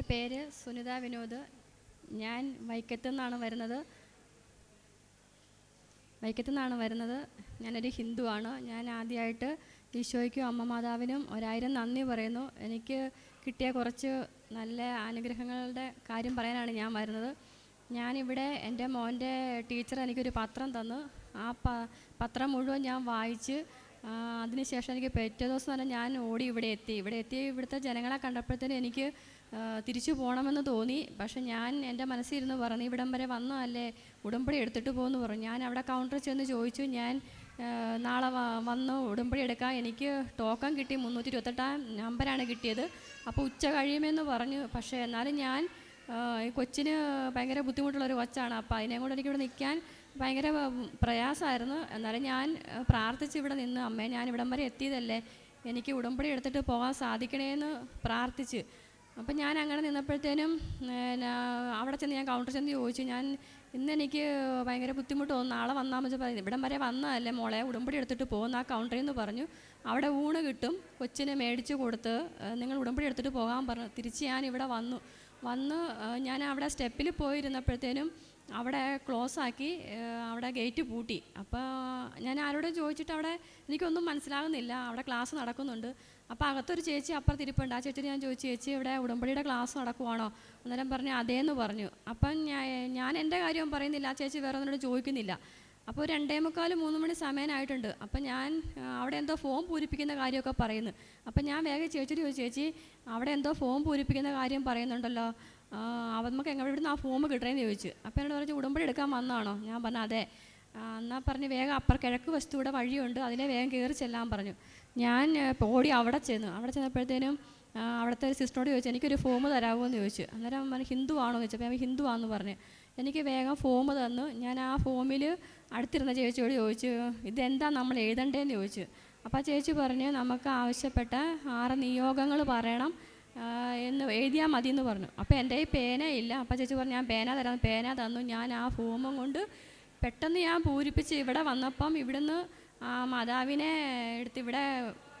എന്റെ പേര് സുനിത വിനോദ്. ഞാൻ വൈക്കത്ത് നിന്നാണ് വരുന്നത്. വൈക്കത്ത് നിന്നാണ് വരുന്നത്. ഞാനൊരു ഹിന്ദുവാണ് ഞാൻ ആദ്യമായിട്ട് ഈശോയ്ക്കും അമ്മ മാതാവിനും ഒരായിരം നന്ദി പറയുന്നു. എനിക്ക് കിട്ടിയ കുറച്ച് നല്ല അനുഗ്രഹങ്ങളുടെ കാര്യം പറയാനാണ് ഞാൻ വരുന്നത്. ഞാനിവിടെ എന്റെ മോന്റെ ടീച്ചർ എനിക്കൊരു പത്രം തന്നു. ആ പ പത്രം മുഴുവൻ ഞാൻ വായിച്ച് അതിനുശേഷം എനിക്ക് പെറ്റേ ദിവസം തന്നെ ഞാൻ ഓടി ഇവിടെ എത്തി. ഇവിടെ എത്തി ഇവിടുത്തെ ജനങ്ങളെ കണ്ടപ്പോഴത്തേനും എനിക്ക് തിരിച്ചു പോകണമെന്ന് തോന്നി. പക്ഷെ ഞാൻ എന്റെ മനസ്സിരുന്ന് പറഞ്ഞു ഇവിടം വരെ വന്നതല്ലേ ഉടമ്പടി എടുത്തിട്ട് പോകുമെന്ന് പറഞ്ഞു. ഞാൻ അവിടെ കൗണ്ടറിൽ ചെന്ന് ചോദിച്ചു ഞാൻ നാളെ വന്നു ഉടമ്പടി എടുക്കാം. എനിക്ക് ടോക്കൺ കിട്ടി മുന്നൂറ്റി ഇരുപത്തെട്ടാം നമ്പറാണ് കിട്ടിയത്. അപ്പോൾ ഉച്ച കഴിയുമെന്ന് പറഞ്ഞു. പക്ഷേ എന്നാലും ഞാൻ കൊച്ചിന് ഭയങ്കര ബുദ്ധിമുട്ടുള്ളൊരു കൊച്ചാണ്. അപ്പോൾ അതിനെ കൊണ്ട് എനിക്കിവിടെ നിൽക്കാൻ ഭയങ്കര പ്രയാസമായിരുന്നു. എന്നാലും ഞാൻ പ്രാർത്ഥിച്ച് ഇവിടെ നിന്ന് അമ്മേ ഞാൻ ഇവിടം വരെ എത്തിയതല്ലേ? എനിക്ക് ഉടമ്പടി എടുത്തിട്ട് പോകാൻ സാധിക്കണേന്ന് പ്രാർത്ഥിച്ച്. അപ്പം ഞാൻ അങ്ങനെ നിന്നപ്പോഴത്തേനും അവിടെ ചെന്ന് ഞാൻ കൗണ്ടർ ചെന്ന് ചോദിച്ചു. ഞാൻ ഇന്ന് എനിക്ക് ഭയങ്കര ബുദ്ധിമുട്ട് തോന്നുന്നു. നാളെ വന്നാൽ മതി പറയുന്നത് ഇവിടം വരെ വന്നതല്ലേ മോളെ? ഉടമ്പടി എടുത്തിട്ട് പോകുന്ന ആ കൗണ്ടറിൽ നിന്ന് പറഞ്ഞു. അവിടെ ഊണ് കിട്ടും. കൊച്ചിനെ മേടിച്ച് കൊടുത്ത് നിങ്ങൾ ഉടമ്പടി എടുത്തിട്ട് പോകാൻ പറഞ്ഞു. തിരിച്ച് ഞാൻ ഇവിടെ വന്നു. വന്ന് ഞാൻ അവിടെ സ്റ്റെപ്പിൽ പോയിരുന്നപ്പോഴത്തേനും അവിടെ ക്ലോസ് ആക്കി അവിടെ ഗേറ്റ് പൂട്ടി. അപ്പോൾ ഞാൻ ആരോടും ചോദിച്ചിട്ട് അവിടെ എനിക്കൊന്നും മനസ്സിലാകുന്നില്ല അവിടെ ക്ലാസ് നടക്കുന്നുണ്ട്. അപ്പോൾ അകത്തൊരു ചേച്ചി അപ്പുറത്ത് ഇരിപ്പുണ്ട് ആ ചേച്ചി ഞാൻ ചോദിച്ചു ചേച്ചി ഇവിടെ ഉടമ്പടിയുടെ ക്ലാസ് നടക്കുവാണോ? അന്നേരം പറഞ്ഞു അതേന്ന് പറഞ്ഞു. അപ്പം ഞാൻ ഞാൻ എന്റെ കാര്യം പറയുന്നില്ല. ആ ചേച്ചി വേറെ ഒന്നിനോട് ചോദിക്കുന്നില്ല. അപ്പോൾ രണ്ടേ മുക്കാൽ മൂന്ന് മണി സമയമായിട്ടുണ്ട് അപ്പം ഞാൻ അവിടെ എന്തോ ഫോം പൂരിപ്പിക്കുന്ന കാര്യമൊക്കെ പറയുന്നു. അപ്പം ഞാൻ വേഗം ചേച്ചിയോട് ചോദിച്ചു ചേച്ചി അവിടെ എന്തോ ഫോം പൂരിപ്പിക്കുന്ന കാര്യം പറയുന്നുണ്ടല്ലോ. നമുക്ക് എങ്ങനെ ഇവിടുന്ന് ആ ഫോം കിട്ടണേന്ന് ചോദിച്ചു. അപ്പോൾ എന്നോട് പറഞ്ഞു ഉടമ്പടി എടുക്കാൻ വന്നതാണോ? ഞാൻ പറഞ്ഞു അതെ. എന്നാൽ എന്നാ പറഞ്ഞ് വേഗം അപ്പർ കിഴക്ക് വസ്തുവിടെ വഴിയുണ്ട് അതിലെ വേഗം കയറി ചെല്ലാൻ പറഞ്ഞു. ഞാൻ ഓടി അവിടെ ചെന്നു. അവിടെ ചെന്നപ്പോഴത്തേനും അവിടുത്തെ ഒരു സിസ്റ്ററോട് ചോദിച്ചു എനിക്കൊരു ഫോം തരാമോ എന്ന് ചോദിച്ചു. അന്നേരം പറഞ്ഞു ഹിന്ദു ആണോ? എന്ന് ചോദിച്ചപ്പോൾ ഞാൻ ഹിന്ദു ആണെന്ന് പറഞ്ഞു. എനിക്ക് വേഗം ഫോം തന്നു. ഞാൻ ആ ഫോമിൽ അടുത്തിരുന്ന ചേച്ചിയോട് ചോദിച്ചു ഇതെന്താ നമ്മൾ എഴുതണ്ടേന്ന് ചോദിച്ചു? അപ്പോൾ ആ ചേച്ചി പറഞ്ഞു നമുക്ക് ആവശ്യപ്പെട്ട ആറ് നിയോഗങ്ങൾ പറയണം. എന്ന് എഴുതിയാൽ മതി എന്ന് പറഞ്ഞു. അപ്പോൾ എന്റെ ഈ പേന ഇല്ല. അപ്പം ചേച്ചി പറഞ്ഞു ഞാൻ പേന തരാം. പേന തന്നു. ഞാൻ ആ ഫോമും കൊണ്ട് പെട്ടെന്ന് ഞാൻ പൂരിപ്പിച്ച് ഇവിടെ വന്നപ്പം ഇവിടുന്ന് ആ മാതാവിനെ എടുത്ത് ഇവിടെ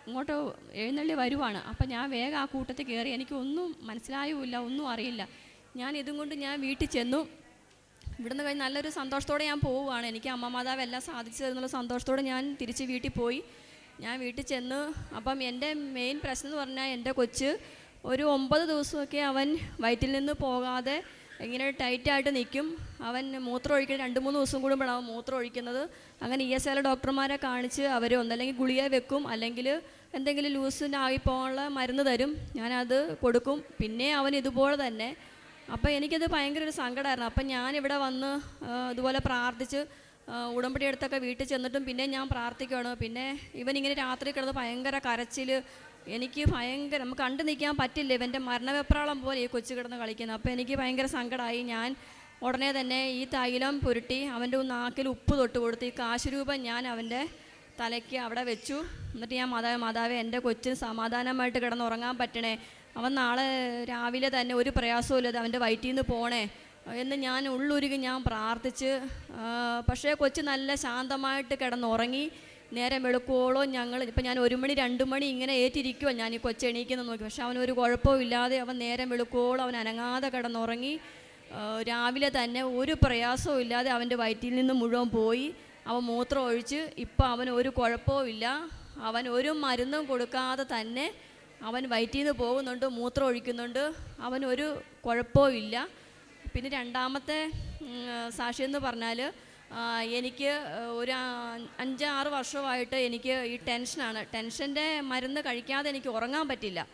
ഇങ്ങോട്ട് എഴുന്നള്ളി വരുവാണ്. അപ്പം ഞാൻ വേഗം ആ കൂട്ടത്തിൽ കയറി. എനിക്കൊന്നും മനസ്സിലായുമില്ല ഒന്നും അറിയില്ല. ഞാൻ ഇതും കൊണ്ട് ഞാൻ വീട്ടിൽ ചെന്നു. ഇവിടുന്ന് കഴിഞ്ഞ് നല്ലൊരു സന്തോഷത്തോടെ ഞാൻ പോവുകയാണ്. എനിക്ക് അമ്മ മാതാവ് എല്ലാം സാധിച്ചു തരുന്നുള്ള സന്തോഷത്തോടെ ഞാൻ തിരിച്ച് വീട്ടിൽ പോയി. ഞാൻ വീട്ടിൽ ചെന്ന് അപ്പം എന്റെ മെയിൻ പ്രശ്നം എന്ന് പറഞ്ഞാൽ എന്റെ കൊച്ച് ഒരു ഒമ്പത് ദിവസമൊക്കെ അവൻ വയറ്റിൽ നിന്ന് പോകാതെ ഇങ്ങനെ ടൈറ്റായിട്ട് നിൽക്കും. അവൻ മൂത്രം ഒഴിക്കുന്ന രണ്ട് മൂന്ന് ദിവസം കൂടുമ്പോഴാണ് അവൻ മൂത്രം ഒഴിക്കുന്നത്. അങ്ങനെ ഇ എസ് എല്ലാ ഡോക്ടർമാരെ കാണിച്ച് അവർ ഒന്നല്ലെങ്കിൽ ഗുളിക വെക്കും അല്ലെങ്കിൽ എന്തെങ്കിലും ലൂസിനായി പോകാനുള്ള മരുന്ന് തരും. ഞാനത് കൊടുക്കും. പിന്നെ അവൻ ഇതുപോലെ തന്നെ അപ്പോൾ എനിക്കത് ഭയങ്കര ഒരു സങ്കടമായിരുന്നു. അപ്പം ഞാനിവിടെ വന്ന് ഇതുപോലെ പ്രാർത്ഥിച്ച് ഉടമ്പടി എടുത്തൊക്കെ വീട്ടിൽ ചെന്നിട്ടും പിന്നെ ഞാൻ പ്രാർത്ഥിക്കുകയാണ് പിന്നെ ഇവൻ ഇങ്ങനെ രാത്രി കിടന്ന് ഭയങ്കര കരച്ചിൽ എനിക്ക് ഭയങ്കര നമുക്ക് കണ്ടു നിൽക്കാൻ പറ്റില്ല. ഇവന്റെ മരണവെപ്രാളം പോലെ ഈ കൊച്ചു കിടന്ന് കളിക്കുന്നത് അപ്പോൾ എനിക്ക് ഭയങ്കര സങ്കടമായി ഞാൻ ഉടനെ തന്നെ ഈ തൈലം പുരട്ടി അവന്റെ നാക്കിൽ ഉപ്പ് തൊട്ട് കൊടുത്ത് ഈ കാശുരൂപം ഞാൻ അവന്റെ തലയ്ക്ക് അവിടെ വെച്ചു. എന്നിട്ട് ഞാൻ മാതാവ് മാതാവ് എന്റെ കൊച്ചിന് സമാധാനമായിട്ട് കിടന്ന് ഉറങ്ങാൻ പറ്റണേ. അവൻ നാളെ രാവിലെ തന്നെ ഒരു പ്രയാസമില്ലാതെ അവന്റെ വയറ്റിൽ നിന്ന് പോണേ. എന്ന് ഞാൻ ഉള്ളുരുകി ഞാൻ പ്രാർത്ഥിച്ച് പക്ഷേ കൊച്ച് നല്ല ശാന്തമായിട്ട് കിടന്നുറങ്ങി. നേരം വെളുക്കോളം ഞങ്ങൾ ഇപ്പം ഞാൻ ഒരു മണി രണ്ട് മണി ഇങ്ങനെ ഏറ്റിരിക്കുമോ ഞാൻ ഈ കൊച്ചെണീക്കുന്ന നോക്കി. പക്ഷെ അവനൊരു കുഴപ്പവും ഇല്ലാതെ അവൻ നേരം വെളുക്കോളം അവൻ അനങ്ങാതെ കിടന്നുറങ്ങി. രാവിലെ തന്നെ ഒരു പ്രയാസവും ഇല്ലാതെ അവന്റെ വയറ്റിൽ നിന്ന് മുഴുവൻ പോയി. അവൻ മൂത്രം ഒഴിച്ച് ഇപ്പം അവൻ ഒരു കുഴപ്പവും ഇല്ല. അവൻ ഒരു മരുന്നും കൊടുക്കാതെ തന്നെ അവൻ വയറ്റിൽ നിന്ന് പോകുന്നുണ്ട് മൂത്രം ഒഴിക്കുന്നുണ്ട്. അവൻ ഒരു കുഴപ്പവും ഇല്ല. പിന്നെ രണ്ടാമത്തെ സാക്ഷി എന്ന് പറഞ്ഞാൽ എനിക്ക് ഒരു അഞ്ച് ആറ് വർഷമായിട്ട് എനിക്ക് ഈ ടെൻഷനാണ്. ടെൻഷന്റെ മരുന്ന് കഴിക്കാതെ എനിക്ക് ഉറങ്ങാൻ പറ്റില്ല.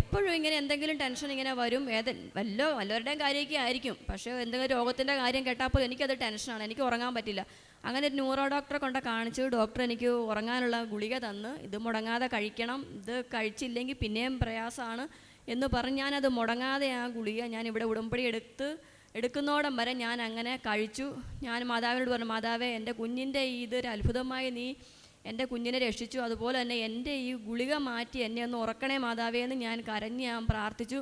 എപ്പോഴും ഇങ്ങനെ എന്തെങ്കിലും ടെൻഷൻ ഇങ്ങനെ വരും. ഏത് വല്ലോ വല്ലവരുടെയും കാര്യമൊക്കെ ആയിരിക്കും. പക്ഷേ എന്തെങ്കിലും രോഗത്തിന്റെ കാര്യം കേട്ടാൽ എനിക്കത് ടെൻഷനാണ്. എനിക്ക് ഉറങ്ങാൻ പറ്റില്ല. അങ്ങനെ ഒരു ന്യൂറോ ഡോക്ടറെ കൊണ്ട് കാണിച്ചു ഡോക്ടർ എനിക്ക് ഉറങ്ങാനുള്ള ഗുളിക തന്ന് ഇത് മുടങ്ങാതെ കഴിക്കണം ഇത് കഴിച്ചില്ലെങ്കിൽ പിന്നെയും പ്രയാസമാണ് എന്ന് പറഞ്ഞ് ഞാനത് മുടങ്ങാതെ ആ ഗുളിക ഞാൻ ഇവിടെ ഉടമ്പടി എടുത്ത് എടുക്കുന്നോടം വരെ ഞാൻ അങ്ങനെ കഴിച്ചു. ഞാൻ മാതാവിനോട് പറഞ്ഞു മാതാവേ എന്റെ കുഞ്ഞിന്റെ ഈ ഇതൊരു അത്ഭുതമായി നീ എന്റെ കുഞ്ഞിനെ രക്ഷിച്ചു. അതുപോലെ തന്നെ എന്റെ ഈ ഗുളിക മാറ്റി എന്നെ ഒന്ന് ഉറക്കണേ മാതാവേ എന്ന് ഞാൻ കരഞ്ഞ് ഞാൻ പ്രാർത്ഥിച്ചു.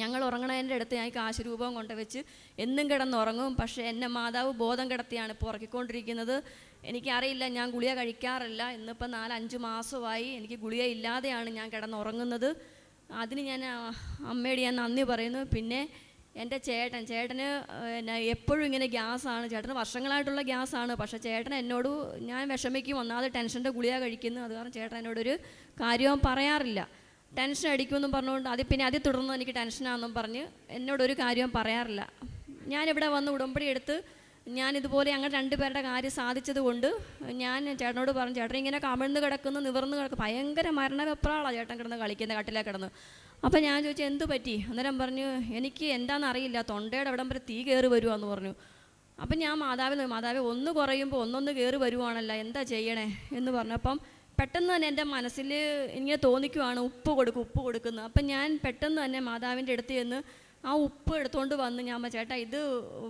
ഞങ്ങൾ ഉറങ്ങണതിന്റെ അടുത്ത് ഞാൻ കാശുരൂപം കാശ് രൂപം കൊണ്ടുവച്ച് എന്നും കിടന്നുറങ്ങും. പക്ഷേ എന്നെ മാതാവ് ബോധം കിടത്തിയാണ് ഇപ്പോൾ ഉറക്കിക്കൊണ്ടിരിക്കുന്നത്. എനിക്കറിയില്ല ഞാൻ ഗുളിക കഴിക്കാറില്ല. ഇന്നിപ്പോൾ നാലഞ്ച് മാസമായി എനിക്ക് ഗുളിക ഇല്ലാതെയാണ് ഞാൻ കിടന്നുറങ്ങുന്നത്. അതിന് ഞാൻ അമ്മയോട് ഞാൻ നന്ദി പറയുന്നു. പിന്നെ എന്റെ ചേട്ടൻ ചേട്ടന് പിന്നെ എപ്പോഴും ഇങ്ങനെ ഗ്യാസാണ് ചേട്ടന് വർഷങ്ങളായിട്ടുള്ള ഗ്യാസാണ് പക്ഷേ ചേട്ടൻ എന്നോട് ഞാൻ വിഷമിക്കും. ഒന്നാമത് ടെൻഷന്റെ ഗുളിക കഴിക്കുന്നു. അത് കാരണം ചേട്ടൻ എന്നോടൊരു കാര്യവും പറയാറില്ല. ടെൻഷൻ അടിക്കുമെന്നും പറഞ്ഞുകൊണ്ട് അത് പിന്നെ അതിൽ തുടർന്ന് എനിക്ക് ടെൻഷനാണെന്നും പറഞ്ഞ് എന്നോടൊരു കാര്യവും പറയാറില്ല. ഞാനിവിടെ വന്ന് ഉടമ്പടി എടുത്ത് ഞാനിതുപോലെ ഞങ്ങൾ രണ്ടുപേരുടെ കാര്യം സാധിച്ചത് കൊണ്ട് ഞാൻ ചേട്ടനോട് പറഞ്ഞു ചേട്ടൻ ഇങ്ങനെ കമിഴ്ന്ന് കിടക്കുന്നു നിവർന്ന് കിടക്കുന്നു. ഭയങ്കര മരണവെപ്രാളാണ് ചേട്ടൻ കിടന്ന് കളിക്കുന്നത് കട്ടിലേ കിടന്ന്. അപ്പോൾ ഞാൻ ചോദിച്ചു എന്ത് പറ്റി? അന്നേരം പറഞ്ഞു എനിക്ക് എന്താണെന്ന് അറിയില്ല. തൊണ്ടയുടെ അവിടം വരെ തീ കയറി വരുവാന്ന് പറഞ്ഞു. അപ്പം ഞാൻ മാതാവിൽ മാതാവ് ഒന്ന് കുറയുമ്പോൾ ഒന്നൊന്ന് കയറി വരുവാണല്ലോ. എന്താ ചെയ്യണേ? എന്ന് പറഞ്ഞപ്പം പെട്ടെന്ന് തന്നെ എന്റെ മനസ്സിൽ ഇങ്ങനെ തോന്നിക്കുവാണ് ഉപ്പ് കൊടുക്കും ഉപ്പ് കൊടുക്കുന്നത് അപ്പം ഞാൻ പെട്ടെന്ന് തന്നെ മാതാവിന്റെ അടുത്ത് ചെന്ന് ആ ഉപ്പ് എടുത്തുകൊണ്ട് വന്ന് ഞാൻ ചേട്ടാ ഇത്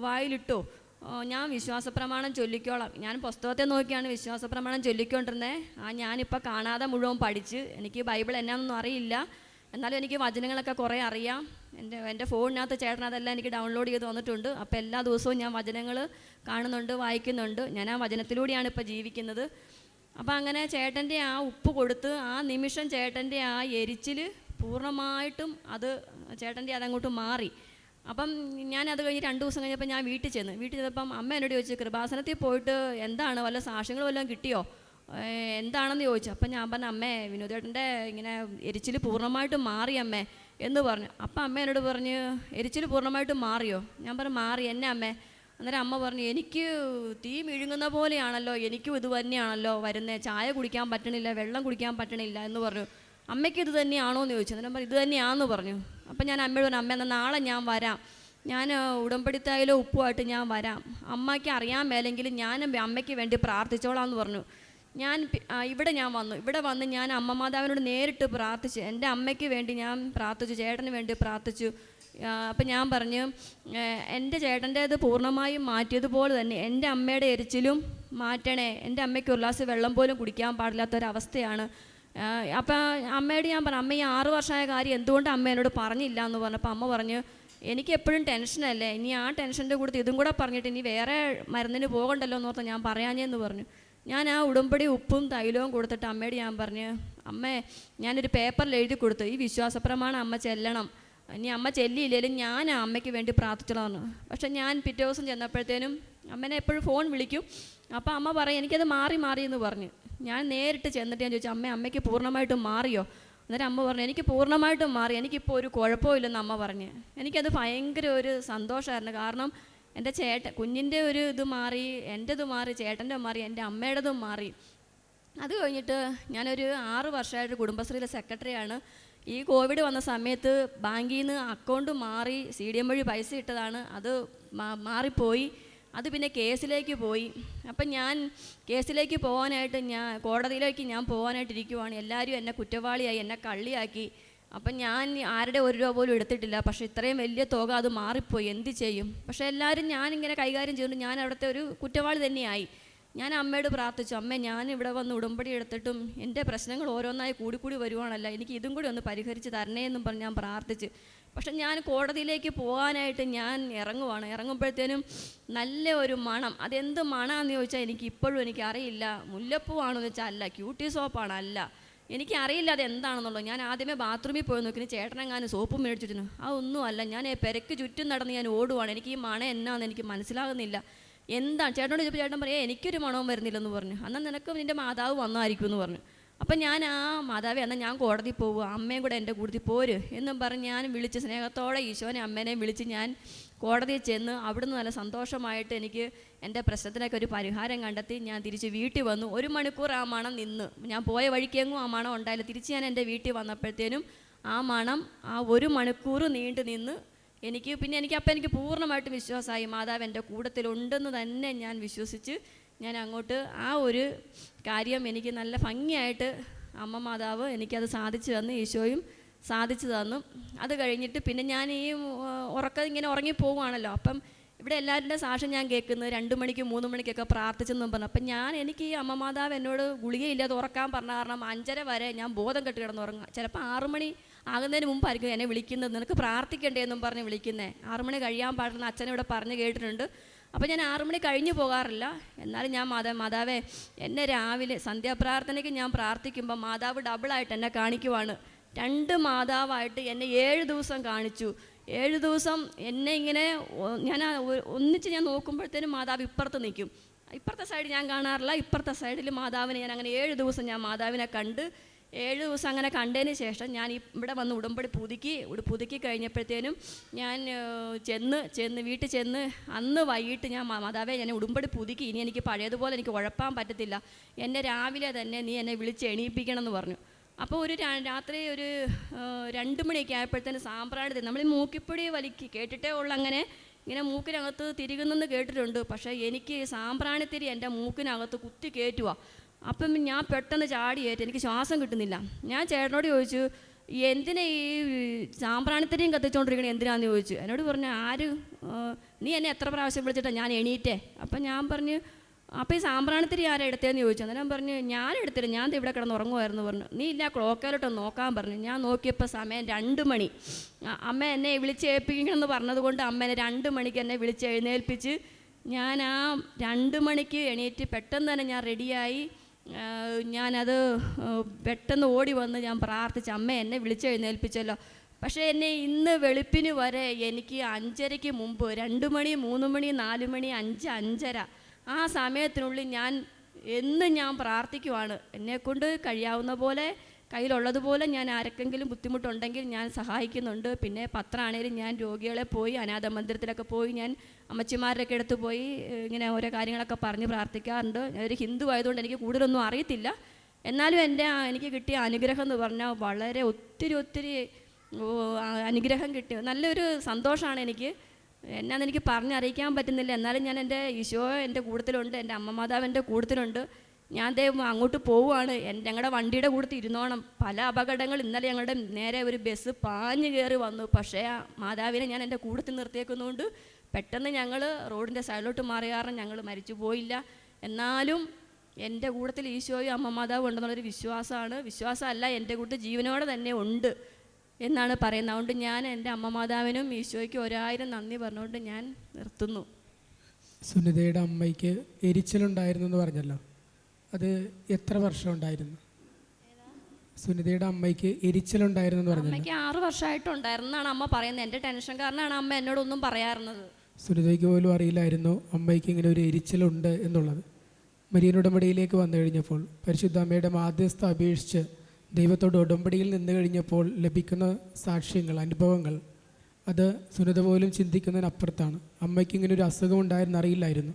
വായിലിട്ടോ? ഞാൻ ഞാൻ വിശ്വാസപ്രമാണം ചൊല്ലിക്കോളാം. ഞാൻ പുസ്തകത്തെ നോക്കിയാണ് വിശ്വാസപ്രമാണം ചൊല്ലിക്കൊണ്ടിരുന്നത് ആ ഞാനിപ്പോൾ കാണാതെ മുഴുവൻ പഠിച്ച് എനിക്ക് ബൈബിൾ എന്നാണെന്നൊന്നും അറിയില്ല. എന്നാലും എനിക്ക് വചനങ്ങളൊക്കെ കുറേ അറിയാം. എന്റെ എന്റെ ഫോണിനകത്ത് ചേട്ടൻ അതെല്ലാം എനിക്ക് ഡൗൺലോഡ് ചെയ്ത് തന്നിട്ടുണ്ട് അപ്പോൾ എല്ലാ ദിവസവും ഞാൻ വചനങ്ങൾ കാണുന്നുണ്ട് വായിക്കുന്നുണ്ട്. ഞാൻ ആ വചനത്തിലൂടെയാണ് ഇപ്പോൾ ജീവിക്കുന്നത്. അപ്പോൾ അങ്ങനെ ചേട്ടന്റെ ആ ഉപ്പ് കൊടുത്ത് ആ നിമിഷം ചേട്ടന്റെ ആ എരിച്ചിൽ പൂർണമായിട്ടും അത് ചേട്ടന്റെ അതങ്ങോട്ട് മാറി. അപ്പം ഞാൻ അത് കഴിഞ്ഞ് രണ്ട് ദിവസം കഴിഞ്ഞപ്പോൾ ഞാൻ വീട്ടിൽ ചെന്ന് വീട്ടിൽ ചെന്നപ്പം അമ്മ എന്നോട് ചോദിച്ചു കൃപാസനത്തിൽ പോയിട്ട് എന്താണ് വല്ല സാക്ഷ്യങ്ങൾ വല്ലതും കിട്ടിയോ? എന്താണെന്ന് ചോദിച്ചു. അപ്പം ഞാൻ പറഞ്ഞു അമ്മേ വിനോദേട്ടന്റെ ഇങ്ങനെ എരിച്ചിൽ പൂർണമായിട്ടും മാറി അമ്മേ എന്ന് പറഞ്ഞു. അപ്പം അമ്മ എന്നോട് പറഞ്ഞ് എരിച്ചിൽ പൂർണമായിട്ടും മാറിയോ? ഞാൻ പറഞ്ഞു മാറി എന്നെ അമ്മേ. അന്നേരം അമ്മ പറഞ്ഞു എനിക്ക് തീ മിഴുങ്ങുന്ന പോലെയാണല്ലോ എനിക്കും ഇത് തന്നെയാണല്ലോ വരുന്നത് ചായ കുടിക്കാൻ പറ്റണില്ല വെള്ളം കുടിക്കാൻ പറ്റണില്ല എന്ന് പറഞ്ഞു. അമ്മയ്ക്ക് ഇത് തന്നെയാണോ? എന്ന് ചോദിച്ചു. അന്നേരം പറഞ്ഞു ഇത് തന്നെയാണെന്ന് പറഞ്ഞു. അപ്പം ഞാൻ അമ്മയോട് പറഞ്ഞു അമ്മ എന്നാൽ നാളെ ഞാൻ വരാം. ഞാൻ ഉടമ്പടിത്തായാലോ ഉപ്പുമായിട്ട് ഞാൻ വരാം. അമ്മയ്ക്ക് അറിയാൻ മേലെങ്കിലും ഞാൻ അമ്മയ്ക്ക് വേണ്ടി പ്രാർത്ഥിച്ചോളാം എന്ന് പറഞ്ഞു. ഞാൻ ഇവിടെ ഞാൻ വന്നു. ഇവിടെ വന്ന് ഞാൻ അമ്മ മാതാവിനോട് നേരിട്ട് പ്രാർത്ഥിച്ചു എന്റെ അമ്മയ്ക്ക് വേണ്ടി ഞാൻ പ്രാർത്ഥിച്ചു ചേട്ടന് വേണ്ടി പ്രാർത്ഥിച്ചു. അപ്പം ഞാൻ പറഞ്ഞു എന്റെ എന്റെ ചേട്ടന്റേത് പൂർണമായും മാറ്റിയതുപോലെ തന്നെ എന്റെ അമ്മയുടെ എരിച്ചിലും മാറ്റണേ. എന്റെ അമ്മയ്ക്ക് ഒരു ഗ്ലാസ് വെള്ളം പോലും കുടിക്കാൻ പാടില്ലാത്തൊരവസ്ഥയാണ്. അപ്പം അമ്മയോട് ഞാൻ പറഞ്ഞു അമ്മ ഈ ആറു വർഷമായ കാര്യം എന്തുകൊണ്ട് അമ്മ എന്നോട് പറഞ്ഞില്ല എന്ന് പറഞ്ഞപ്പോൾ അമ്മ പറഞ്ഞു എനിക്ക് എപ്പോഴും ടെൻഷനല്ലേ ഇനി ആ ടെൻഷന്റെ കൂടെ ഇതും കൂടെ പറഞ്ഞിട്ട് ഇനി വേറെ മരുന്നിന് പോകണ്ടല്ലോ എന്ന് ഓർത്ത് ഞാൻ പറയാഞ്ഞെന്ന് പറഞ്ഞു. ഞാൻ ആ ഉടമ്പടി ഉപ്പും തൈലവും കൊടുത്തിട്ട് അമ്മയോട് ഞാൻ പറഞ്ഞു അമ്മേ ഞാനൊരു പേപ്പറിൽ എഴുതി കൊടുത്തു. ഈ വിശ്വാസപ്രമാണം അമ്മ ചെല്ലണം. ഇനി അമ്മ ചെല്ലിയില്ലെങ്കിലും ഞാൻ അമ്മയ്ക്ക് വേണ്ടി പ്രാർത്ഥിച്ചതാണ് പക്ഷെ ഞാൻ പിറ്റേ ദിവസം ചെന്നപ്പോഴത്തേനും അമ്മനെ എപ്പോഴും ഫോൺ വിളിക്കും. അപ്പോൾ അമ്മ പറയും എനിക്കത് മാറി മാറി എന്ന് പറഞ്ഞു. ഞാൻ നേരിട്ട് ചെന്നിട്ട് ഞാൻ ചോദിച്ചു അമ്മ അമ്മയ്ക്ക് പൂർണമായിട്ടും മാറിയോ? അന്നേരം അമ്മ പറഞ്ഞു എനിക്ക് പൂർണമായിട്ടും മാറി. എനിക്കിപ്പോൾ ഒരു കുഴപ്പമില്ലെന്ന് അമ്മ പറഞ്ഞു. എനിക്കത് ഭയങ്കര ഒരു സന്തോഷമായിരുന്നു കാരണം എന്റെ ചേട്ടൻ കുഞ്ഞിന്റെ ഒരു ഇത് മാറി എന്റെത് മാറി ചേട്ടന്റെ മാറി എന്റെ അമ്മയുടേതും മാറി. അത് കഴിഞ്ഞിട്ട് ഞാനൊരു ആറ് വർഷമായിട്ട് കുടുംബശ്രീയിലെ സെക്രട്ടറിയാണ്. ഈ കോവിഡ് വന്ന സമയത്ത് ബാങ്കിൽ നിന്ന് അക്കൗണ്ട് മാറി സി ഡി എം വഴി പൈസ ഇട്ടതാണ്. അത് മാറിപ്പോയി. അത് പിന്നെ കേസിലേക്ക് പോയി. അപ്പം ഞാൻ കേസിലേക്ക് പോകാനായിട്ട് ഞാൻ കോടതിയിലേക്ക് ഞാൻ പോകാനായിട്ടിരിക്കുവാണ് എല്ലാവരും എന്നെ കുറ്റവാളിയായി എന്നെ കള്ളിയാക്കി. അപ്പം ഞാൻ ആരുടെ ഒരു രൂപ പോലും എടുത്തിട്ടില്ല. പക്ഷേ ഇത്രയും വലിയ തുക അത് മാറിപ്പോയി. എന്ത് ചെയ്യും? പക്ഷേ എല്ലാവരും ഞാനിങ്ങനെ കൈകാര്യം ചെയ്തുകൊണ്ട് ഞാൻ അവിടുത്തെ ഒരു കുറ്റവാളി തന്നെയായി. ഞാൻ അമ്മയോട് പ്രാർത്ഥിച്ചു. അമ്മ ഞാൻ ഇവിടെ വന്ന് ഉടമ്പടി എടുത്തിട്ടും എന്റെ പ്രശ്നങ്ങൾ ഓരോന്നായി കൂടിക്കൂടി വരുവാണല്ല. എനിക്ക് ഇതും കൂടി ഒന്ന് പരിഹരിച്ച് തരണേ എന്നും പറഞ്ഞ് ഞാൻ പ്രാർത്ഥിച്ച്. പക്ഷെ ഞാൻ കോടതിയിലേക്ക് പോകാനായിട്ട് ഞാൻ ഇറങ്ങുവാണ്. ഇറങ്ങുമ്പോഴത്തേനും നല്ല ഒരു മണം. അതെന്ത് മണമാണെന്ന് ചോദിച്ചാൽ എനിക്ക് ഇപ്പോഴും എനിക്ക് അറിയില്ല മുല്ലപ്പൂവാണെന്ന് വെച്ചാൽ അല്ല. ക്യൂട്ടി സോപ്പാണ് അല്ല. എനിക്ക് അറിയില്ല അത് എന്താണെന്നുള്ളത് ഞാൻ ആദ്യമേ ബാത്റൂമിൽ പോയി നോക്കി. ചേട്ടനെങ്ങാനും സോപ്പും മേടിച്ചിരുന്നു ആ അല്ല ഞാൻ പെരക്ക് ചുറ്റും നടന്ന് ഞാൻ ഓടുവാണ്. എനിക്ക് ഈ മണ എന്നാന്ന് എനിക്ക് മനസ്സിലാകുന്നില്ല. എന്താണ്? ചേട്ടനോട് ചോദിച്ചപ്പോൾ ചേട്ടൻ പറയാം എനിക്കൊരു മണവും വരുന്നില്ലെന്ന് പറഞ്ഞു. എന്നാൽ നിനക്ക് നിന്റെ മാതാവ് വന്നായിരിക്കും എന്ന് പറഞ്ഞു. അപ്പം ഞാൻ ആ മാതാവേ എന്നാൽ ഞാൻ കോടതി പോകുക അമ്മയും കൂടെ എന്റെ കൂടുതൽ പോര് എന്നും പറഞ്ഞ് ഞാൻ വിളിച്ച് സ്നേഹത്തോടെ ഈശോനെ അമ്മേനെയും വിളിച്ച് ഞാൻ കോടതിയിൽ ചെന്ന് അവിടുന്ന് നല്ല സന്തോഷമായിട്ട് എനിക്ക് എന്റെ പ്രശ്നത്തിനൊക്കെ ഒരു പരിഹാരം കണ്ടെത്തി. ഞാൻ തിരിച്ച് വീട്ടിൽ വന്നു. ഒരു മണിക്കൂർ ആ മണം നിന്ന്. ഞാൻ പോയ വഴിക്കെങ്ങും ആ മണം ഉണ്ടായില്ല. തിരിച്ച് ഞാൻ എന്റെ വീട്ടിൽ വന്നപ്പോഴത്തേനും ആ മണം ആ ഒരു മണിക്കൂർ നീണ്ടു നിന്ന് എനിക്ക് പിന്നെ എനിക്ക് അപ്പം എനിക്ക് പൂർണമായിട്ട് വിശ്വാസമായി. മാതാവ് എന്റെ കൂടത്തിലുണ്ടെന്ന് തന്നെ ഞാൻ വിശ്വസിച്ച് ഞാൻ അങ്ങോട്ട് ആ ഒരു കാര്യം എനിക്ക് നല്ല ഭംഗിയായിട്ട് അമ്മ മാതാവ് എനിക്കത് സാധിച്ചു തന്ന് ഈശോയും സാധിച്ചു തന്നു. അത് കഴിഞ്ഞിട്ട് പിന്നെ ഞാൻ ഈ ഉറക്ക ഇങ്ങനെ ഉറങ്ങി പോവുകയാണല്ലോ. അപ്പം ഇവിടെ എല്ലാവരുടെ സാക്ഷ്യം ഞാൻ കേൾക്കുന്നത് രണ്ട് മണിക്ക് മൂന്ന് മണിക്കൊക്കെ പ്രാർത്ഥിച്ചെന്നും പറഞ്ഞു. അപ്പം ഞാൻ എനിക്ക് ഈ അമ്മ മാതാവ് എന്നോട് ഗുളികയില്ലാതെ ഉറക്കാൻ പറഞ്ഞ കാരണം അഞ്ചര വരെ ഞാൻ ബോധം കെട്ട് കിടന്ന് ഉറങ്ങുക. ചിലപ്പോൾ ആറുമണി ആകുന്നതിന് മുമ്പായിരിക്കും എന്നെ വിളിക്കുന്നത്. നിനക്ക് പ്രാർത്ഥിക്കണ്ടേ എന്നും പറഞ്ഞ് വിളിക്കുന്നേ. ആറുമണി കഴിയാൻ പാടുന്ന അച്ഛൻ ഇവിടെ പറഞ്ഞ് കേട്ടിട്ടുണ്ട്. അപ്പോൾ ഞാൻ ആറുമണി കഴിഞ്ഞു പോകാറില്ല. എന്നാലും ഞാൻ മാതാ മാതാവേ എന്നെ രാവിലെ സന്ധ്യാപ്രാർത്ഥനയ്ക്ക് ഞാൻ പ്രാർത്ഥിക്കുമ്പോൾ മാതാവ് ഡബിളായിട്ട് എന്നെ കാണിക്കുവാണ്. രണ്ട് മാതാവായിട്ട് എന്നെ ഏഴ് ദിവസം കാണിച്ചു. ഏഴ് ദിവസം എന്നെ ഇങ്ങനെ ഞാൻ ഒന്നിച്ച് ഞാൻ നോക്കുമ്പോഴത്തേനും മാതാവ് ഇപ്പുറത്ത് നിൽക്കും. ഇപ്പുറത്തെ സൈഡ് ഞാൻ കാണാറില്ല. ഇപ്പുറത്തെ സൈഡിൽ മാതാവിനെ ഞാൻ അങ്ങനെ ഏഴ് ദിവസം ഞാൻ മാതാവിനെ കണ്ട് ഏഴ് ദിവസം അങ്ങനെ കണ്ടതിന് ശേഷം ഞാൻ ഇവിടെ വന്ന് ഉടമ്പടി പുതുക്കി പുതുക്കി കഴിഞ്ഞപ്പോഴത്തേനും ഞാൻ ചെന്ന് ചെന്ന് വീട്ടിൽ ചെന്ന് അന്ന് വൈകിട്ട് ഞാൻ "മാ- മാതാവേ ഞാൻ ഉടുമ്പടി പുതുക്കി. ഇനി എനിക്ക് പഴയതുപോലെ എനിക്ക് ഉഴപ്പാൻ പറ്റത്തില്ല. എന്നെ രാവിലെ തന്നെ നീ എന്നെ വിളിച്ച് എണീപ്പിക്കണം എന്ന് പറഞ്ഞു. അപ്പോൾ ഒരു രാത്രി ഒരു രണ്ട് മണിയൊക്കെ ആയപ്പോഴത്തേന് സാമ്പ്രാണിത് നമ്മൾ മൂക്കിപ്പൊടി വലിക്ക് കേട്ടിട്ടേ ഉള്ളൂ അങ്ങനെ. ഇങ്ങനെ മൂക്കിനകത്ത് തിരികുന്നെന്ന് കേട്ടിട്ടുണ്ട്. പക്ഷേ എനിക്ക് സാമ്പ്രാണിത്തിരി എന്റെ മൂക്കിനകത്ത് കുത്തി കയറ്റുക അപ്പം ഞാൻ പെട്ടെന്ന് ചാടിയേറ്റ് എനിക്ക് ശ്വാസം കിട്ടുന്നില്ല. ഞാൻ ചേട്ടനോട് ചോദിച്ചു എന്തിനാ ഈ സാമ്പ്രാണിത്തിരിയും കത്തിച്ചുകൊണ്ടിരിക്കണേ എന്തിനാന്ന് ചോദിച്ചു. എന്നോട് പറഞ്ഞു ആര് നീ എന്നെ എത്ര പ്രാവശ്യം വിളിച്ചിട്ടാണ് ഞാൻ എണീറ്റേ? അപ്പം ഞാൻ പറഞ്ഞു അപ്പോൾ ഈ സാമ്പ്രാണിത്തിരി ആരാ എടുത്തതെന്ന് ചോദിച്ചു. അന്നേരം പറഞ്ഞു ഞാൻ എടുത്തില്ല ഞാൻ ഇവിടെ കിടന്ന് ഉറങ്ങുമായിരുന്നു പറഞ്ഞു. നീ ഇല്ല ക്ലോക്കാലോട്ട് നോക്കാൻ പറഞ്ഞു. ഞാൻ നോക്കിയപ്പോൾ സമയം രണ്ട് മണി. അമ്മ എന്നെ വിളിച്ച് ഏൽപ്പിക്കണമെന്ന് പറഞ്ഞതുകൊണ്ട് അമ്മ എന്നെ രണ്ട് മണിക്ക് എന്നെ വിളിച്ച് എഴുന്നേൽപ്പിച്ച് ഞാൻ ആ രണ്ട് മണിക്ക് എണീറ്റ് പെട്ടെന്ന് തന്നെ ഞാൻ റെഡിയായി. ഞാനത് പെട്ടെന്ന് ഓടി വന്ന് ഞാൻ പ്രാർത്ഥിച്ച് അമ്മ എന്നെ വിളിച്ചെഴുന്നേൽപ്പിച്ചല്ലോ പക്ഷേ എന്നെ ഇന്ന് വെളുപ്പിന് വരെ എനിക്ക് അഞ്ചരയ്ക്ക് മുമ്പ് രണ്ട് മണി മൂന്ന് മണി നാല് മണി അഞ്ച് അഞ്ചര ആ സമയത്തിനുള്ളിൽ ഞാൻ എന്നും ഞാൻ പ്രാർത്ഥിക്കുവാണ്. എന്നെക്കൊണ്ട് കഴിയാവുന്ന പോലെ കയ്യിലുള്ളതുപോലെ ഞാൻ ആർക്കെങ്കിലും ബുദ്ധിമുട്ടുണ്ടെങ്കിൽ ഞാൻ സഹായിക്കുന്നുണ്ട്. പിന്നെ പത്രമാണേലും ഞാൻ രോഗികളെ പോയി അനാഥ മന്ദിരത്തിലൊക്കെ പോയി ഞാൻ അമ്മച്ചിമാരുടെയൊക്കെ അടുത്ത് പോയി ഇങ്ങനെ ഓരോ കാര്യങ്ങളൊക്കെ പറഞ്ഞ് പ്രാർത്ഥിക്കാറുണ്ട്. ഞാനൊരു ഹിന്ദു ആയതുകൊണ്ട് എനിക്ക് കൂടുതലൊന്നും അറിയത്തില്ല. എന്നാലും എന്റെ എനിക്ക് കിട്ടിയ അനുഗ്രഹം എന്ന് പറഞ്ഞാൽ വളരെ ഒത്തിരി ഒത്തിരി അനുഗ്രഹം കിട്ടിയ നല്ലൊരു സന്തോഷമാണ് എനിക്ക്. എന്നാന്ന് എനിക്ക് പറഞ്ഞറിയിക്കാൻ പറ്റുന്നില്ല. എന്നാലും ഞാൻ എന്റെ ഈശോ എന്റെ കൂട്ടത്തിലുണ്ട് എന്റെ അമ്മ മാതാവ് എന്റെ കൂട്ടത്തിലുണ്ട് ഞാൻ ദൈവം അങ്ങോട്ട് പോവുകയാണ്. എന്റെ ഞങ്ങളുടെ വണ്ടിയുടെ കൂട്ടത്തിൽ ഇരുന്നോണം. പല അപകടങ്ങൾ ഇന്നലെ ഞങ്ങളുടെ നേരെ ഒരു ബസ് പാഞ്ഞു കയറി വന്നു. പക്ഷേ ആ മാതാവിനെ ഞാൻ എന്റെ കൂട്ടത്തിൽ നിർത്തിയേക്കുന്നതുകൊണ്ട് പെട്ടെന്ന് ഞങ്ങൾ റോഡിന്റെ സൈഡിലോട്ട് മാറിയ കാരണം ഞങ്ങൾ മരിച്ചു പോയില്ല. എന്നാലും എന്റെ കൂട്ടത്തിൽ ഈശോയും അമ്മ മാതാവും ഉണ്ടെന്നുള്ളൊരു വിശ്വാസമാണ്. വിശ്വാസമല്ല എന്റെ കൂട്ടത്തിൽ ജീവനോടെ തന്നെ ഉണ്ട്. എന്നാണ് പറയുന്നത്. അതുകൊണ്ട് ഞാൻ എന്റെ അമ്മ മാതാവിനും ഈശോയ്ക്കും ഒരായിരം നന്ദി പറഞ്ഞുകൊണ്ട് ഞാൻ നിർത്തുന്നു. സുനിതയുടെ അമ്മയ്ക്ക് എരിച്ചിലുണ്ടായിരുന്നു എന്ന് പറഞ്ഞല്ലോ. അത് എത്ര വർഷം ഉണ്ടായിരുന്നു? സുനിതയുടെ അമ്മയ്ക്ക് എരിച്ചിലുണ്ടായിരുന്നു എന്ന് പറഞ്ഞു അമ്മയ്ക്ക് ആറ് വർഷമായിട്ടുണ്ടായിരുന്നു എന്നാണ് അമ്മ പറയുന്നത്. എന്റെ ടെൻഷൻ കാരണമാണ് അമ്മ എന്നോടൊന്നും പറയാറുന്നത്. സുനിതയ്ക്ക് പോലും അറിയില്ലായിരുന്നു അമ്മയ്ക്ക് ഇങ്ങനെ ഒരു എരിച്ചിലുണ്ട് എന്നുള്ളത്. മരിയൻ ഉടമ്പടിയിലേക്ക് വന്നു കഴിഞ്ഞപ്പോൾ പരിശുദ്ധ അമ്മയുടെ മാധ്യസ്ഥ അപേക്ഷിച്ച് ദൈവത്തോട് ഉടമ്പടിയിൽ നിന്ന് കഴിഞ്ഞപ്പോൾ ലഭിക്കുന്ന സാക്ഷ്യങ്ങൾ അനുഭവങ്ങൾ അത് സുനിത പോലും ചിന്തിക്കുന്നതിനപ്പുറത്താണ്. അമ്മയ്ക്ക് ഇങ്ങനെ ഒരു അസുഖം ഉണ്ടായിരുന്നു അറിയില്ലായിരുന്നു.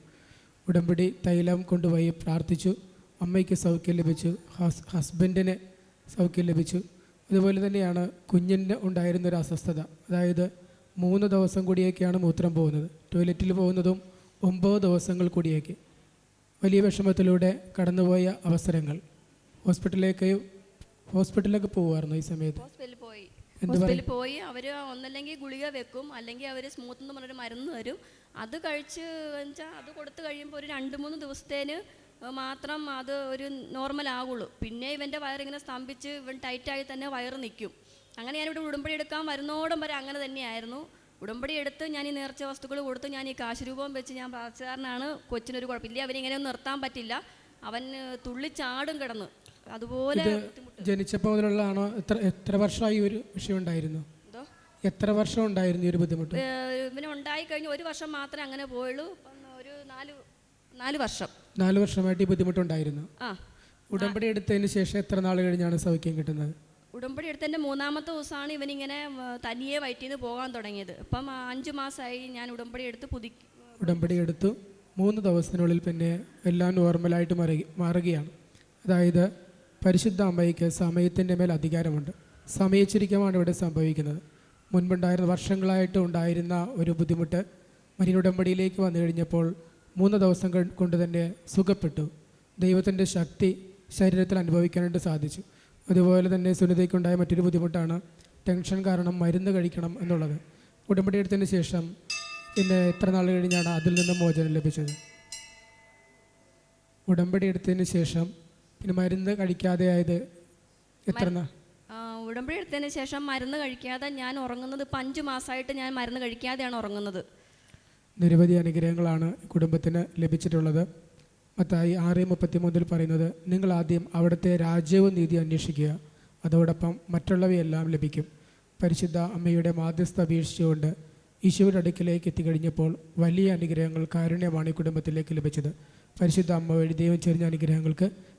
ഉടമ്പടി തൈലം കൊണ്ടുപോയി പ്രാർത്ഥിച്ചു. അമ്മയ്ക്ക് സൗഖ്യം ലഭിച്ചു. ഹസ് ഹസ്ബൻഡിന് സൗഖ്യം ലഭിച്ചു. അതുപോലെ തന്നെയാണ് കുഞ്ഞിന് ഉണ്ടായിരുന്ന ഒരു അസ്വസ്ഥത. അതായത് മൂന്ന് ദിവസം കൂടിയൊക്കെയാണ് മൂത്രം പോകുന്നത്. ടോയ്ലറ്റിൽ പോകുന്നതും ഒമ്പത് ദിവസങ്ങൾ കൂടിയൊക്കെ. വലിയ വിഷമത്തിലൂടെ കടന്നുപോയ അവസരങ്ങൾ. ഹോസ്പിറ്റലിലേക്ക് ഹോസ്പിറ്റലിലേക്ക് പോവായിരുന്നു ഈ സമയത്ത്? ഹോസ്പിറ്റലിൽ പോയി. ഹോസ്പിറ്റലിൽ പോയി അവർ ഒന്നല്ലെങ്കിൽ ഗുളിക വെക്കും അല്ലെങ്കിൽ അവർ സ്മൂത്ത് എന്ന് പറഞ്ഞൊരു മരുന്ന് തരും. അത് കഴിച്ച് വെച്ചാൽ അത് കൊടുത്തു കഴിയുമ്പോൾ ഒരു രണ്ട് മൂന്ന് ദിവസത്തേന് മാത്രം അത് ഒരു നോർമൽ ആകുള്ളൂ പിന്നെ ഇവന്റെ വയറിങ്ങനെ സ്തംഭിച്ച് ഇവൻ ടൈറ്റായി തന്നെ വയറ് നിൽക്കും അങ്ങനെ ഞാനിവിടെ ഉടുമ്പടി എടുക്കാൻ വരുന്നോടം വരെ അങ്ങനെ തന്നെയായിരുന്നു. ഉടമ്പടി എടുത്ത് ഞാൻ ഈ നേർച്ച വസ്തുക്കൾ കൊടുത്ത് ഞാൻ ഈ കാശുരൂപം വെച്ച് ഞാൻ പ്രാർത്ഥിച്ചാറിനാണ് കൊച്ചിനൊരു കുഴപ്പമില്ല അവരിങ്ങനെ നിർത്താൻ പറ്റില്ല. അവൻ തുള്ളിച്ചാടും കിടന്ന്. അതുപോലെ ജനിച്ചപ്പോൾ മുതലുള്ളതാണോ? എത്ര എത്ര വർഷമായി ഒരു വിഷയം ഉണ്ടായിരുന്നു? എത്ര വർഷം ഉണ്ടായിരുന്നു ഒരു ബുദ്ധിമുട്ട്? ഇവന് ഉണ്ടായി കഴിഞ്ഞ് ഒരു വർഷം മാത്രമേ അങ്ങനെ പോയുള്ളൂ. ഒരു നാല് നാല് വർഷം. നാല് വർഷമായിട്ട് ഈ ബുദ്ധിമുട്ടുണ്ടായിരുന്നു. ആ. ഉടമ്പടി എടുത്തതിന് ശേഷം എത്ര നാൾ കഴിഞ്ഞാണ് സൗഖ്യം കിട്ടുന്നത്? ഉടമ്പടി എടുത്തതിന്റെ മൂന്നാമത്തെ ദിവസമാണ് ഇവനിങ്ങനെ തനിയെ വയറ്റിൽ നിന്ന് പോകാൻ തുടങ്ങിയത്. അപ്പം അഞ്ച് മാസമായി ഞാൻ ഉടമ്പടി എടുത്ത് പുതി ഉടമ്പടി എടുത്തു. മൂന്ന് ദിവസത്തിനുള്ളിൽ പിന്നെ എല്ലാം നോർമലായിട്ട് മാറുക മാറുകയാണ്. അതായത് പരിശുദ്ധ അമ്മയ്ക്ക് സമയത്തിന്റെ മേൽ അധികാരമുണ്ട്. സമയച്ചിരിക്കമാണ് ഇവിടെ സംഭവിക്കുന്നത്. മുൻപുണ്ടായിരുന്ന വർഷങ്ങളായിട്ട് ഉണ്ടായിരുന്ന ഒരു ബുദ്ധിമുട്ട് മരിയൻ ഉടമ്പടിയിലേക്ക് വന്നു കഴിഞ്ഞപ്പോൾ മൂന്ന് ദിവസം കൊണ്ട് തന്നെ സുഖപ്പെട്ടു. ദൈവത്തിന്റെ ശക്തി ശരീരത്തിൽ അനുഭവിക്കാനായിട്ട് സാധിച്ചു. അതുപോലെ തന്നെ സുനിതയ്ക്കുണ്ടായ മറ്റൊരു ബുദ്ധിമുട്ടാണ് ടെൻഷൻ കാരണം മരുന്ന് കഴിക്കണം എന്നുള്ളത്. ഉടമ്പടി എടുത്തതിന് ശേഷം പിന്നെ എത്ര നാൾ കഴിഞ്ഞാണ് അതിൽ നിന്ന് മോചനം ലഭിച്ചത്? ഉടമ്പടി എടുത്തതിന് ശേഷം പിന്നെ മരുന്ന് കഴിക്കാതെ ആയത് എത്ര നാൾ ഉടമ്പടി എടുത്തതിന് ശേഷം മരുന്ന് കഴിക്കാതെ ഞാൻ ഉറങ്ങുന്നത് ഇപ്പം അഞ്ച് മാസമായിട്ട് ഞാൻ മരുന്ന് കഴിക്കാതെയാണ് ഉറങ്ങുന്നത്. നിരവധി അനുഗ്രഹങ്ങളാണ് കുടുംബത്തിന് ലഭിച്ചിട്ടുള്ളത്. മത്തായി ആറ് മുപ്പത്തി മൂന്നിൽ പറയുന്നത് നിങ്ങൾ ആദ്യം അവിടുത്തെ രാജ്യവും നീതി അന്വേഷിക്കുക. അതോടൊപ്പം മറ്റുള്ളവയെല്ലാം ലഭിക്കും. പരിശുദ്ധ അമ്മയുടെ മാധ്യസ്ഥ അപേക്ഷിച്ചുകൊണ്ട് ഈശോയുടെ അടുക്കിലേക്ക് എത്തിക്കഴിഞ്ഞപ്പോൾ വലിയ അനുഗ്രഹങ്ങൾ കാരുണ്യമാണ് ഈ കുടുംബത്തിലേക്ക് ലഭിച്ചത്. പരിശുദ്ധ അമ്മ വഴി ദൈവം ചെറിഞ്ഞ അനുഗ്രഹങ്ങൾക്ക്